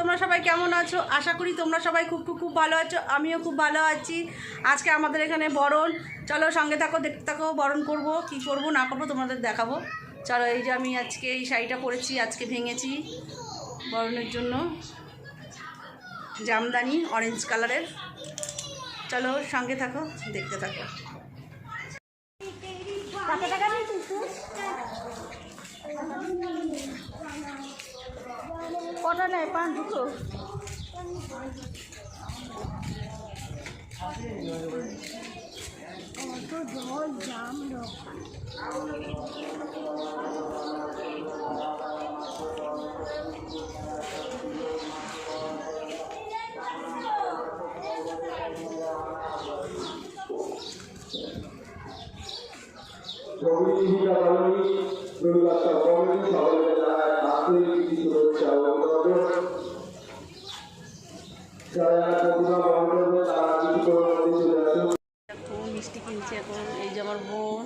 তোমরা সবাই কেমন আছো? আশা করি তোমরা সবাই খুব খুব খুব ভালো আছো। আমিও খুব ভালো আছি। আজকে আমাদের এখানে বরণ। চলো সঙ্গে থাকো, দেখতে থাকো, বরণ করব, কি করব, না করব, তোমাদের দেখাবো। চলো, এই যে আমি আজকে এই শাড়িটা পরেছি, আজকে ভেঙেছি বরণের জন্য। জামদানি অরেঞ্জ কালারের চলো, সঙ্গে থাকো, দেখতে থাকো। কটা নেয়? পাঁচ দুটো? প্রভৃতিহিতা বাহিনী দুর্গাত্মা জানায় আন্তরিক প্রীতি শুভেচ্ছা ও অভিনন্দন যারা যারা প্রতিমা বহন করবে তারা কিছু করে মধ্যে চলে আসুন মিষ্টি কিনছে এখন এই যে আমার বোন।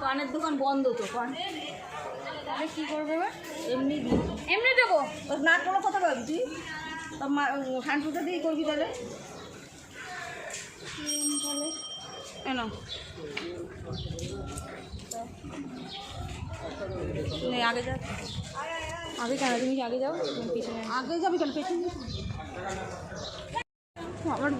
পানের দোকান বন্ধ তো পান। কি করবে এবার? এমনি এমনি দেবো? না কোনো কথা বলবি তুই? তোর মা হ্যান্ডপুটা দিয়ে করবি তাহলে? কেন নে, আগে যা আগে কেন তুমি কি আগে যাও আমি পিছনে আগে যাবি কেন পেছনে আমার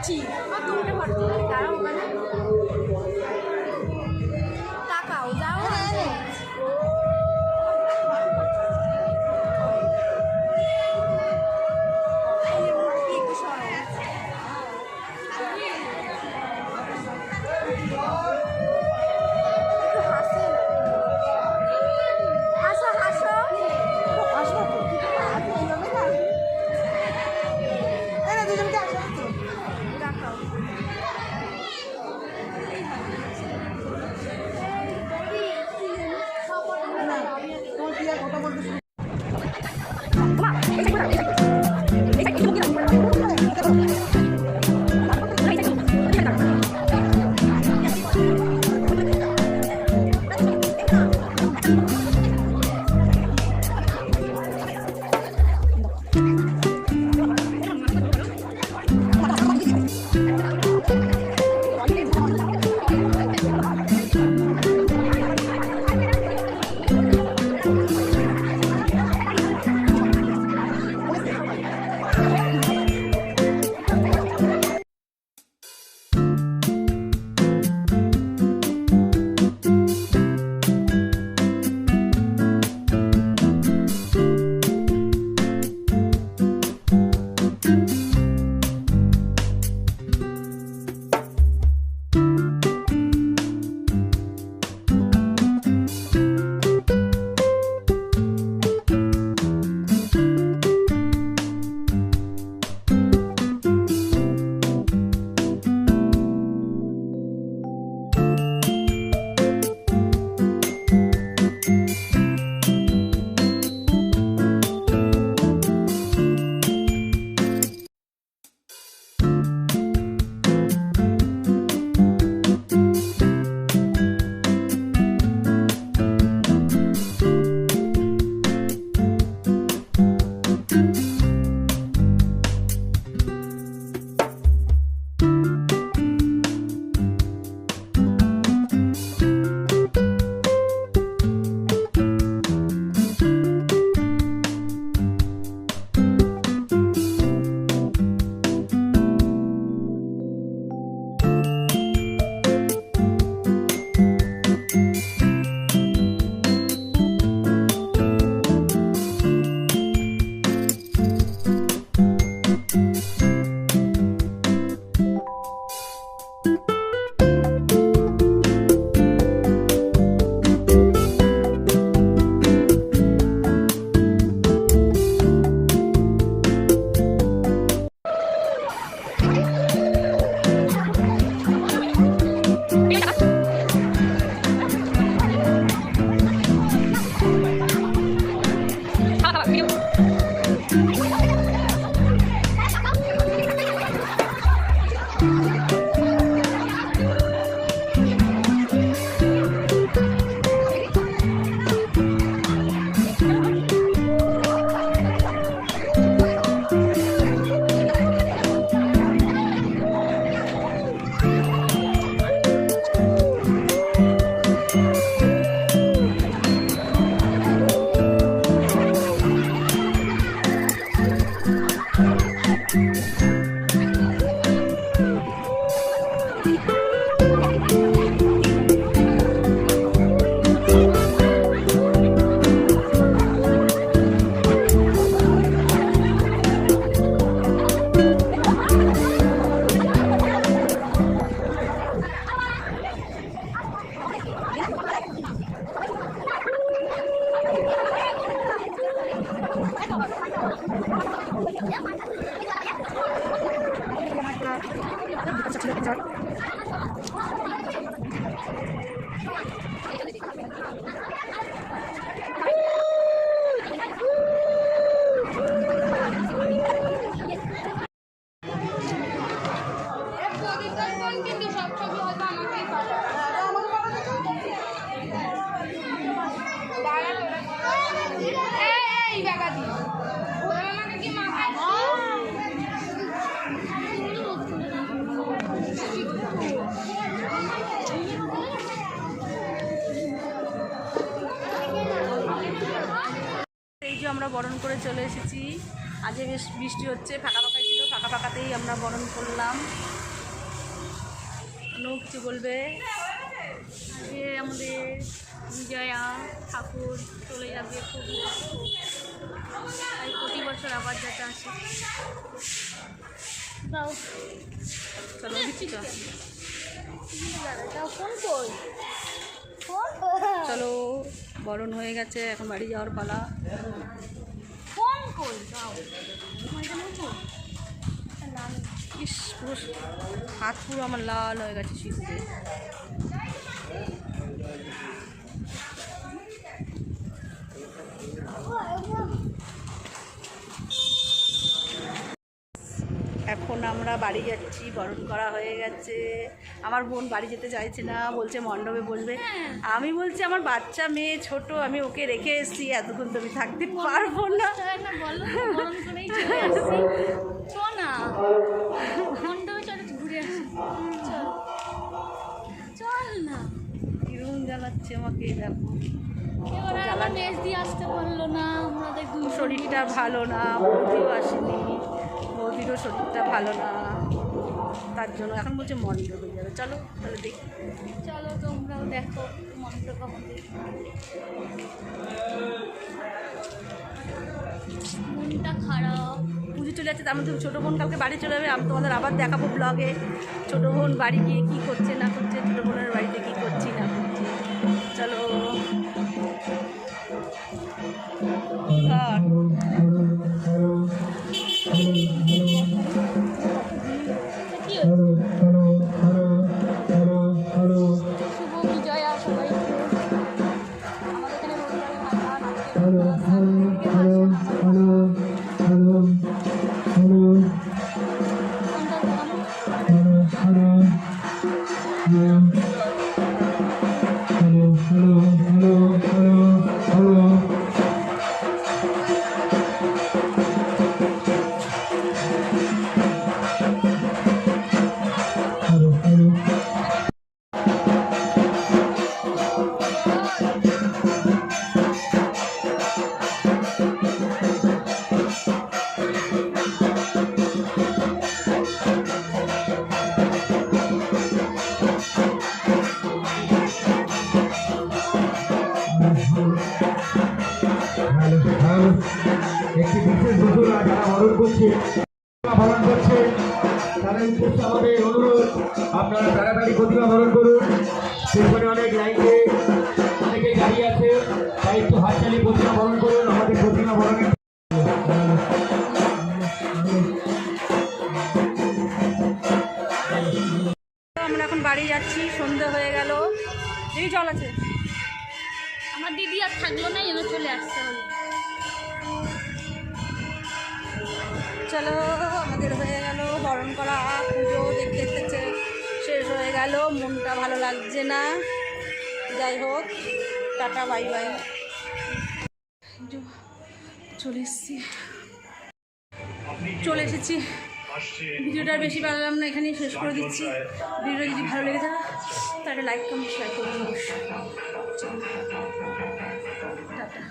আছি। আমরা বরণ করে চলে এসেছি। আজকে বেশ বৃষ্টি হচ্ছে, ফাঁকা ফাঁকাই ছিল, ফাঁকা ফাঁকাতেই আমরা বরণ করলাম। অন্য কিছু বলবে আজকে আমাদের বিজয়া ঠাকুর চলে যাবে খুব তাই প্রতি বছর আবার যাতে আসে। দাও চলো চলো বরণ হয়ে গেছে এখন বাড়ি যাওয়ার পালা। ফোন কই দাও ইস পুরো হাত পুরো আমার লাল হয়ে গেছে শীতে এখন আমরা বাড়ি যাচ্ছি বরণ করা হয়ে গেছে। আমার বোন বাড়ি যেতে চাইছে না বলছে মণ্ডপে বসবে আমি বলছি আমার বাচ্চা মেয়ে ছোট আমি ওকে রেখে এসেছি এতক্ষণ তো আমি থাকতে পারব না। কিরম জ্বালাচ্ছে আমাকে দেখো। শরীরটা ভালো না বৌদিও আসেনি। বৌদিরও শরীরটা ভালো না তার জন্য এখন বলছে মন্ডপ হয়ে যাবে। চলো তাহলে দেখি। চলো তোমরাও দেখো আমাদের মনটা খারাপ। পুজো চলে যাচ্ছে তার মধ্যে ছোটো বোন কালকে বাড়ি চলে যাবে আমি তোমাদের আবার দেখাবো ব্লগে ছোটো বোন বাড়ি গিয়ে কী করছে না করছে ছোটো বোনের বাড়িতে তাড়াতাড়ি বরণ করুন। সেখানে অনেক লাইনে অনেকেই দাঁড়িয়ে আছে। তাই একটু হাত চালিয়ে প্রতিমা বরণ করুন। আমাদের প্রতিমা বরণের আমরা এখন বাড়ি যাচ্ছি। সন্ধে হয়ে গেল। দেখি জল আছে। আমার দিদি আর থাকল না এনে চলে আসতে হলো চলো আমাদের হয়ে গেল বরণ করা। গেল মনটা ভালো লাগছে না যাই হোক টাটা বাই বাই চলে এসেছি চলে এসেছি ভিডিওটা আর বেশি বাড়ালাম না এখানেই শেষ করে দিচ্ছি ভিডিও যদি ভালো লেগে থাকে তাহলে লাইক কমেন্ট শেয়ার করুন অবশ্যই চলো। টাটা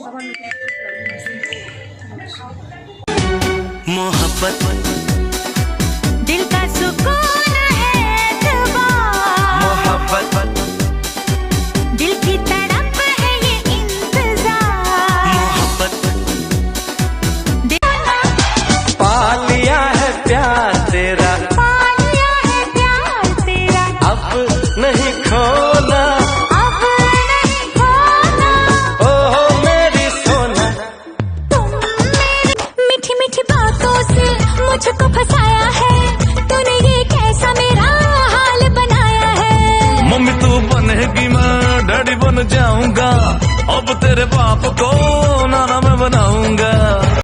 আবার নতুন নমস্কার मोहब्बत दिल का सुकून